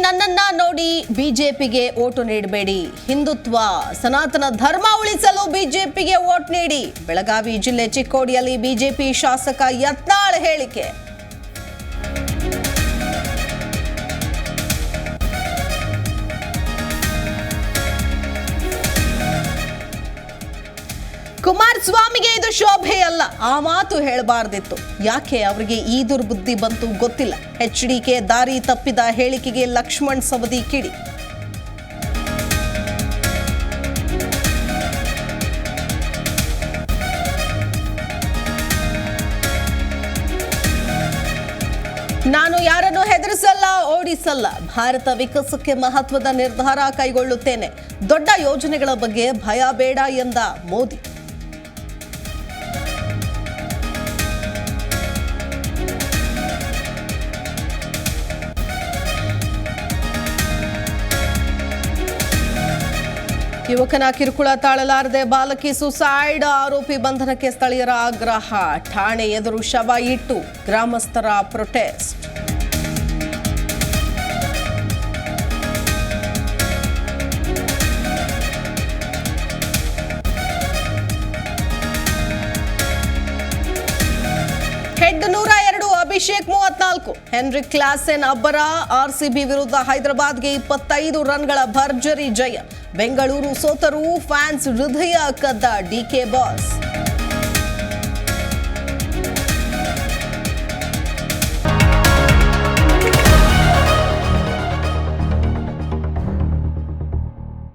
ನನ್ನನ್ನ ನೋಡಿ ಬಿಜೆಪಿಗೆ ಓಟು ನೀಡಬೇಡಿ. ಹಿಂದುತ್ವ, ಸನಾತನ ಧರ್ಮ ಉಳಿಸಲು ಬಿಜೆಪಿಗೆ ಓಟ್ ನೀಡಿ. ಬೆಳಗಾವಿ ಜಿಲ್ಲೆ ಚಿಕ್ಕೋಡಿಯಲ್ಲಿ ಬಿಜೆಪಿ ಶಾಸಕ ಯತ್ನಾಳ್ ಹೇಳಿಕೆ. ಕುಮಾರಸ್ವಾಮಿಗೆ ಇದು ಶೋಭೆ ಅಲ್ಲ. ಆ ಮಾತು ಹೇಳಬಾರ್ದಿತ್ತು. ಯಾಕೆ ಅವರಿಗೆ ಈ ದುರ್ಬುದ್ಧಿ ಬಂತು ಗೊತ್ತಿಲ್ಲ. ಎಚ್ ಡಿಕೆ ದಾರಿ ತಪ್ಪಿದ ಹೇಳಿಕೆಗೆ ಲಕ್ಷ್ಮಣ್ ಸವದಿ ಕಿಡಿ. ನಾನು ಯಾರನ್ನು ಹೆದರಿಸಲ್ಲ, ಓಡಿಸಲ್ಲ. ಭಾರತ ವಿಕಾಸಕ್ಕೆ ಮಹತ್ವದ ನಿರ್ಧಾರ ಕೈಗೊಳ್ಳುತ್ತೇನೆ. ದೊಡ್ಡ ಯೋಜನೆಗಳ ಬಗ್ಗೆ ಭಯ ಬೇಡ ಎಂದ ಮೋದಿ. ಯುವಕನ ಕಿರುಕುಳ ತಾಳಲಾರದೆ ಬಾಲಕಿ ಸುಸೈಡ್ ಆರೋಪಿ ಬಂಧನಕ್ಕೆ ಸ್ಥಳೀಯರ ಆಗ್ರಹ. ಠಾಣೆ ಎದುರು ಶವ ಇಟ್ಟು ಗ್ರಾಮಸ್ಥರ ಪ್ರೊಟೆಸ್ಟ್. ಹೆಡ್ ನೂರ ಅಭಿಷೇಕ್ ಮೂವತ್ನಾಲ್ಕು. ಹೆನ್ರಿ ಕ್ಲಾಸೆನ್ ಅಬ್ಬರ, ಆರ್ಸಿಬಿ ವಿರುದ್ಧ ಹೈದರಾಬಾದ್ಗೆ ಇಪ್ಪತ್ತೈದು ರನ್ಗಳ ಭರ್ಜರಿ ಜಯ. ಬೆಂಗಳೂರು ಸೋತರು ಫ್ಯಾನ್ಸ್ ಹೃದಯ ಕದ್ದ ಡಿಕೆ ಬಾಸ್.